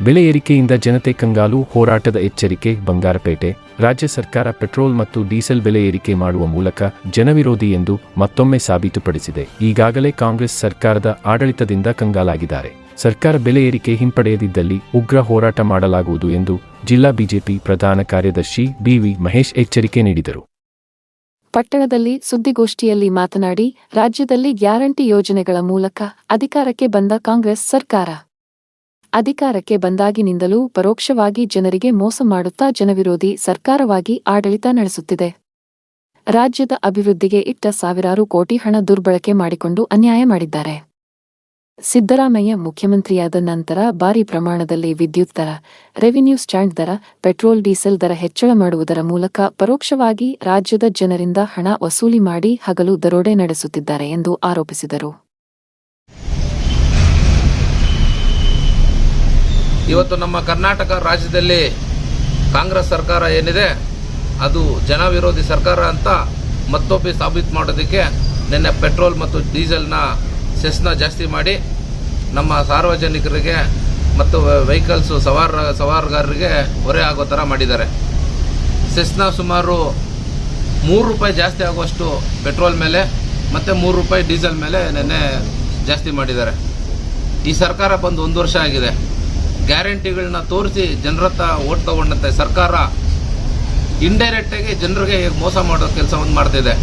ಬೆಲೆ ಏರಿಕೆಯಿಂದ ಜನತೆ ಕಂಗಾಲು ಹೋರಾಟದ ಎಚ್ಚರಿಕೆ, ಬಂಗಾರಪೇಟೆ. ರಾಜ್ಯ ಸರ್ಕಾರ ಪೆಟ್ರೋಲ್ ಮತ್ತು ಡೀಸೆಲ್ ಬೆಲೆ ಏರಿಕೆ ಮಾಡುವ ಮೂಲಕ ಜನವಿರೋಧಿ ಎಂದು ಮತ್ತೊಮ್ಮೆ ಸಾಬೀತುಪಡಿಸಿದೆ. ಈಗಾಗಲೇ ಕಾಂಗ್ರೆಸ್ ಸರ್ಕಾರದ ಆಡಳಿತದಿಂದ ಕಂಗಾಲಾಗಿದ್ದಾರೆ. ಸರ್ಕಾರ ಬೆಲೆ ಏರಿಕೆ ಹಿಂಪಡೆಯದಿದ್ದಲ್ಲಿ ಉಗ್ರ ಹೋರಾಟ ಮಾಡಲಾಗುವುದು ಎಂದು ಜಿಲ್ಲಾ ಬಿಜೆಪಿ ಪ್ರಧಾನ ಕಾರ್ಯದರ್ಶಿ ಬಿವಿ ಮಹೇಶ್ ಎಚ್ಚರಿಕೆ ನೀಡಿದರು. ಪಟ್ಟಣದಲ್ಲಿ ಸುದ್ದಿಗೋಷ್ಠಿಯಲ್ಲಿ ಮಾತನಾಡಿ, ರಾಜ್ಯದಲ್ಲಿ ಗ್ಯಾರಂಟಿ ಯೋಜನೆಗಳ ಮೂಲಕ ಅಧಿಕಾರಕ್ಕೆ ಬಂದ ಕಾಂಗ್ರೆಸ್ ಸರ್ಕಾರ. ಅಧಿಕಾರಕ್ಕೆ ಬಂದಾಗಿನಿಂದಲೂ ಪರೋಕ್ಷವಾಗಿ ಜನರಿಗೆ ಮೋಸ ಮಾಡುತ್ತಾ ಜನವಿರೋಧಿ ಸರ್ಕಾರವಾಗಿ ಆಡಳಿತ ನಡೆಸುತ್ತಿದೆ. ರಾಜ್ಯದ ಅಭಿವೃದ್ಧಿಗೆ ಇಟ್ಟ ಸಾವಿರಾರು ಕೋಟಿ ಹಣ ದುರ್ಬಳಕೆ ಮಾಡಿಕೊಂಡು ಅನ್ಯಾಯ ಮಾಡಿದ್ದಾರೆ. ಸಿದ್ದರಾಮಯ್ಯ ಮುಖ್ಯಮಂತ್ರಿಯಾದ ನಂತರ ಭಾರಿ ಪ್ರಮಾಣದಲ್ಲಿ ವಿದ್ಯುತ್ ದರ, ರೆವಿನ್ಯೂ ಸ್ಟ್ಯಾಂಡ್ ದರ, ಪೆಟ್ರೋಲ್, ಡೀಸೆಲ್ ದರ ಹೆಚ್ಚಳ ಮಾಡುವುದರ ಮೂಲಕ ಪರೋಕ್ಷವಾಗಿ ರಾಜ್ಯದ ಜನರಿಂದ ಹಣ ವಸೂಲಿ ಮಾಡಿ ಹಗಲು ದರೋಡೆ ನಡೆಸುತ್ತಿದ್ದಾರೆ ಎಂದು ಆರೋಪಿಸಿದರು. ಇವತ್ತು ನಮ್ಮ ಕರ್ನಾಟಕ ರಾಜ್ಯದಲ್ಲಿ ಕಾಂಗ್ರೆಸ್ ಸರ್ಕಾರ ಏನಿದೆ, ಅದು ಜನ ವಿರೋಧಿ ಸರ್ಕಾರ ಅಂತ ಮತ್ತೊಮ್ಮೆ ಸಾಬೀತು ಮಾಡೋದಕ್ಕೆ ನಿನ್ನೆ ಪೆಟ್ರೋಲ್ ಮತ್ತು ಡೀಸೆಲ್ನ ಸೆಸ್ನ ಜಾಸ್ತಿ ಮಾಡಿ ನಮ್ಮ ಸಾರ್ವಜನಿಕರಿಗೆ ಮತ್ತು ವೆಹಿಕಲ್ಸು ಸವಾರ, ಸವಾರಗಾರರಿಗೆ ಹೊರೆ ಆಗೋ ಥರ ಮಾಡಿದ್ದಾರೆ. ಸೆಸ್ನ ಸುಮಾರು ಮೂರು ರೂಪಾಯಿ ಜಾಸ್ತಿ ಆಗುವಷ್ಟು ಪೆಟ್ರೋಲ್ ಮೇಲೆ ಮತ್ತು ಮೂರು ರೂಪಾಯಿ ಡೀಸೆಲ್ ಮೇಲೆ ನಿನ್ನೆ ಜಾಸ್ತಿ ಮಾಡಿದ್ದಾರೆ. ಈ ಸರ್ಕಾರ ಬಂದು ಒಂದು ವರ್ಷ ಆಗಿದೆ. ಗ್ಯಾರಂಟಿಗಳನ್ನ ತೋರಿಸಿ ಜನರತ್ತ ಓಟ್ ತಗೊಂಡಂತೆ ಸರ್ಕಾರ ಇಂಡೈರೆಕ್ಟಾಗಿ ಜನರಿಗೆ ಮೋಸ ಮಾಡೋ ಕೆಲಸವನ್ನು ಮಾಡ್ತಿದೆ.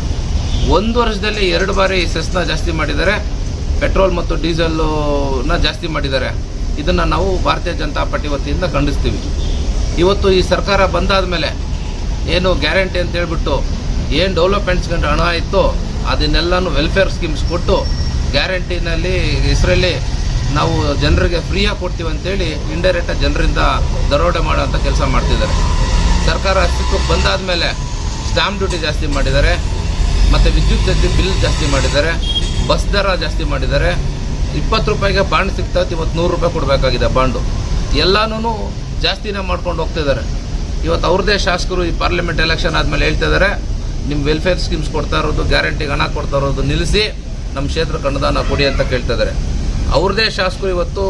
ಒಂದು ವರ್ಷದಲ್ಲಿ ಎರಡು ಬಾರಿ ಸೆಸ್ನ ಜಾಸ್ತಿ ಮಾಡಿದ್ದಾರೆ, ಪೆಟ್ರೋಲ್ ಮತ್ತು ಡೀಸೆಲ್ನ ಜಾಸ್ತಿ ಮಾಡಿದ್ದಾರೆ. ಇದನ್ನು ನಾವು ಭಾರತೀಯ ಜನತಾ ಪಾರ್ಟಿ ವತಿಯಿಂದ ಖಂಡಿಸ್ತೀವಿ. ಇವತ್ತು ಈ ಸರ್ಕಾರ ಬಂದಾದ ಮೇಲೆ ಏನು ಗ್ಯಾರಂಟಿ ಅಂತ ಹೇಳ್ಬಿಟ್ಟು ಏನು ಡೆವಲಪ್ಮೆಂಟ್ಸ್ಗಂಡು ಹಣ ಇತ್ತು, ಅದನ್ನೆಲ್ಲನೂ ವೆಲ್ಫೇರ್ ಸ್ಕೀಮ್ಸ್ ಕೊಟ್ಟು ಗ್ಯಾರಂಟಿನಲ್ಲಿ ಹೆಸರಲ್ಲಿ ನಾವು ಜನರಿಗೆ ಫ್ರೀಯಾಗಿ ಕೊಡ್ತೀವಿ ಅಂತೇಳಿ ಇಂಡೈರೆಕ್ಟಾಗಿ ಜನರಿಂದ ದರೋಡೆ ಮಾಡೋಂಥ ಕೆಲಸ ಮಾಡ್ತಿದ್ದಾರೆ. ಸರ್ಕಾರ ಅಸ್ತಿತ್ವಕ್ಕೆ ಬಂದಾದ ಮೇಲೆ ಸ್ಟಾಂಪ್ ಡ್ಯೂಟಿ ಜಾಸ್ತಿ ಮಾಡಿದ್ದಾರೆ, ಮತ್ತು ವಿದ್ಯುತ್ ಜಾಸ್ತಿ ಬಿಲ್ ಜಾಸ್ತಿ ಮಾಡಿದ್ದಾರೆ, ಬಸ್ ದರ ಜಾಸ್ತಿ ಮಾಡಿದ್ದಾರೆ. ಇಪ್ಪತ್ತು ರೂಪಾಯಿಗೆ ಬಾಂಡ್ ಸಿಗ್ತಾ ಇತ್ತು ಇವತ್ತು ನೂರು ರೂಪಾಯಿ ಕೊಡಬೇಕಾಗಿದೆ ಬಾಂಡು ಎಲ್ಲನೂ ಜಾಸ್ತಿನೇ ಮಾಡ್ಕೊಂಡು ಹೋಗ್ತಿದ್ದಾರೆ. ಇವತ್ತು ಅವ್ರದೇ ಶಾಸಕರು ಈ ಪಾರ್ಲಿಮೆಂಟ್ ಎಲೆಕ್ಷನ್ ಆದಮೇಲೆ ಹೇಳ್ತಾ ಇದ್ದಾರೆ ನಿಮ್ಮ ವೆಲ್ಫೇರ್ ಸ್ಕೀಮ್ಸ್ ಕೊಡ್ತಾ ಇರೋದು ಗ್ಯಾರಂಟಿಗೆ ಹಣ ಕೊಡ್ತಾ ಇರೋದು ನಿಲ್ಲಿಸಿ ನಮ್ಮ ಕ್ಷೇತ್ರಕ್ಕೆ ಅನುದಾನ ಕೊಡಿ ಅಂತ ಕೇಳ್ತಾ ಇದ್ದಾರೆ. ಅವ್ರದ್ದೇ ಶಾಸಕರು ಇವತ್ತು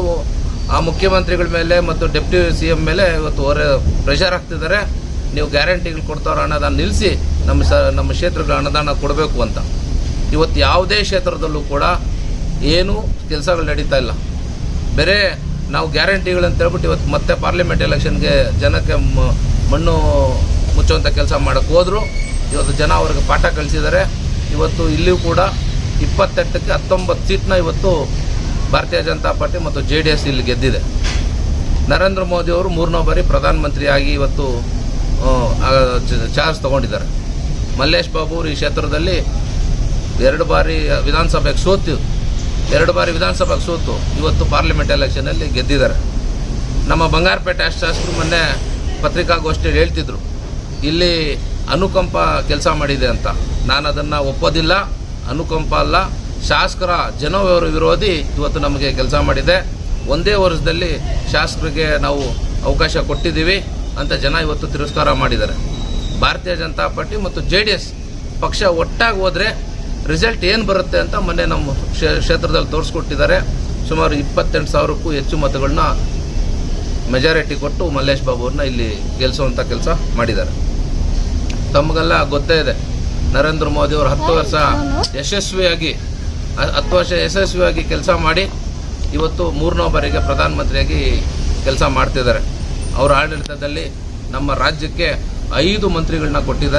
ಆ ಮುಖ್ಯಮಂತ್ರಿಗಳ ಮೇಲೆ ಮತ್ತು ಡೆಪ್ಟಿ ಸಿ ಎಂ ಮೇಲೆ ಇವತ್ತು ಹೊರ ಪ್ರೆಷರ್ ಹಾಕ್ತಿದ್ದಾರೆ. ನೀವು ಗ್ಯಾರಂಟಿಗಳು ಕೊಡ್ತಾರ ಅನ್ನೋದನ್ನು ನಿಲ್ಲಿಸಿ ನಮ್ಮ ಸ, ನಮ್ಮ ಕ್ಷೇತ್ರಗಳ ಅನುದಾನ ಕೊಡಬೇಕು ಅಂತ. ಇವತ್ತು ಯಾವುದೇ ಕ್ಷೇತ್ರದಲ್ಲೂ ಕೂಡ ಏನೂ ಕೆಲಸಗಳು ನಡೀತಾ ಇಲ್ಲ. ಬೇರೆ ನಾವು ಗ್ಯಾರಂಟಿಗಳು ಅಂತ ಹೇಳ್ಬಿಟ್ಟು ಇವತ್ತು ಮತ್ತೆ ಪಾರ್ಲಿಮೆಂಟ್ ಎಲೆಕ್ಷನ್ಗೆ ಜನಕ್ಕೆ ಮಣ್ಣು ಮುಚ್ಚುವಂಥ ಕೆಲಸ ಮಾಡೋಕ್ಕೆ ಹೋದ್ರು. ಇವತ್ತು ಜನ ಅವ್ರಿಗೆ ಪಾಠ ಕಲಿಸಿದ್ದಾರೆ. ಇವತ್ತು ಇಲ್ಲಿಯೂ ಕೂಡ ಇಪ್ಪತ್ತೆಂಟಕ್ಕೆ ಹತ್ತೊಂಬತ್ತು ಸೀಟ್ನ ಇವತ್ತು ಭಾರತೀಯ ಜನತಾ ಪಾರ್ಟಿ ಮತ್ತು ಜೆ ಡಿ ಎಸ್ ಇಲ್ಲಿ ಗೆದ್ದಿದೆ. ನರೇಂದ್ರ ಮೋದಿ ಅವರು ಮೂರನೇ ಬಾರಿ ಪ್ರಧಾನಮಂತ್ರಿಯಾಗಿ ಇವತ್ತು ಚಾರ್ಜ್ ತಗೊಂಡಿದ್ದಾರೆ. ಮಲ್ಲೇಶ್ ಬಾಬು ಅವರು ಈ ಕ್ಷೇತ್ರದಲ್ಲಿ ಎರಡು ಬಾರಿ ವಿಧಾನಸಭೆಗೆ ಸೋತು, ಎರಡು ಬಾರಿ ವಿಧಾನಸಭೆಗೆ ಸೋತು ಇವತ್ತು ಪಾರ್ಲಿಮೆಂಟ್ ಎಲೆಕ್ಷನಲ್ಲಿ ಗೆದ್ದಿದ್ದಾರೆ. ನಮ್ಮ ಬಂಗಾರಪೇಟೆ ಅಷ್ಟು ಮೊನ್ನೆ ಪತ್ರಿಕಾಗೋಷ್ಠಿಯಲ್ಲಿ ಹೇಳ್ತಿದ್ರು, ಇಲ್ಲಿ ಅನುಕಂಪ ಕೆಲಸ ಮಾಡಿದೆ ಅಂತ. ನಾನು ಅದನ್ನು ಒಪ್ಪೋದಿಲ್ಲ, ಅನುಕಂಪ ಅಲ್ಲ ಶಾಸಕರ ಜನವರ ವಿರೋಧಿ ಇವತ್ತು ನಮಗೆ ಕೆಲಸ ಮಾಡಿದೆ. ಒಂದೇ ವರ್ಷದಲ್ಲಿ ಶಾಸಕರಿಗೆ ನಾವು ಅವಕಾಶ ಕೊಟ್ಟಿದ್ದೀವಿ ಅಂತ ಜನ ಇವತ್ತು ತಿರಸ್ಕಾರ ಮಾಡಿದ್ದಾರೆ. ಭಾರತೀಯ ಜನತಾ ಪಾರ್ಟಿ ಮತ್ತು ಜೆ ಡಿ ಎಸ್ ಪಕ್ಷ ಒಟ್ಟಾಗಿ ಹೋದರೆ ರಿಸಲ್ಟ್ ಏನು ಬರುತ್ತೆ ಅಂತ ಮೊನ್ನೆ ನಮ್ಮ ಕ್ಷೇ- ಕ್ಷೇತ್ರದಲ್ಲಿ ತೋರಿಸ್ಕೊಟ್ಟಿದ್ದಾರೆ. ಸುಮಾರು ಇಪ್ಪತ್ತೆಂಟು ಸಾವಿರಕ್ಕೂ ಹೆಚ್ಚು ಮತಗಳನ್ನ ಮೆಜಾರಿಟಿ ಕೊಟ್ಟು ಮಲ್ಲೇಶ್ ಬಾಬು ಅವ್ರನ್ನ ಇಲ್ಲಿ ಗೆಲ್ಲಿಸುವಂಥ ಕೆಲಸ ಮಾಡಿದ್ದಾರೆ. ತಮಗೆಲ್ಲ ಗೊತ್ತೇ ಇದೆ. ನರೇಂದ್ರ ಮೋದಿ ಅವರು ಹತ್ತು ವರ್ಷ ಯಶಸ್ವಿಯಾಗಿ ಹತ್ತು ವರ್ಷ ಯಶಸ್ವಿಯಾಗಿ ಕೆಲಸ ಮಾಡಿ ಇವತ್ತು ಮೂರನೇ ಬಾರಿಗೆ ಪ್ರಧಾನಮಂತ್ರಿಯಾಗಿ ಕೆಲಸ ಮಾಡ್ತಿದ್ದಾರೆ. ಅವರ ಆಡಳಿತದಲ್ಲಿ ನಮ್ಮ ರಾಜ್ಯಕ್ಕೆ ಐದು ಮಂತ್ರಿಗಳನ್ನ ಕೊಟ್ಟಿದ್ದಾರೆ.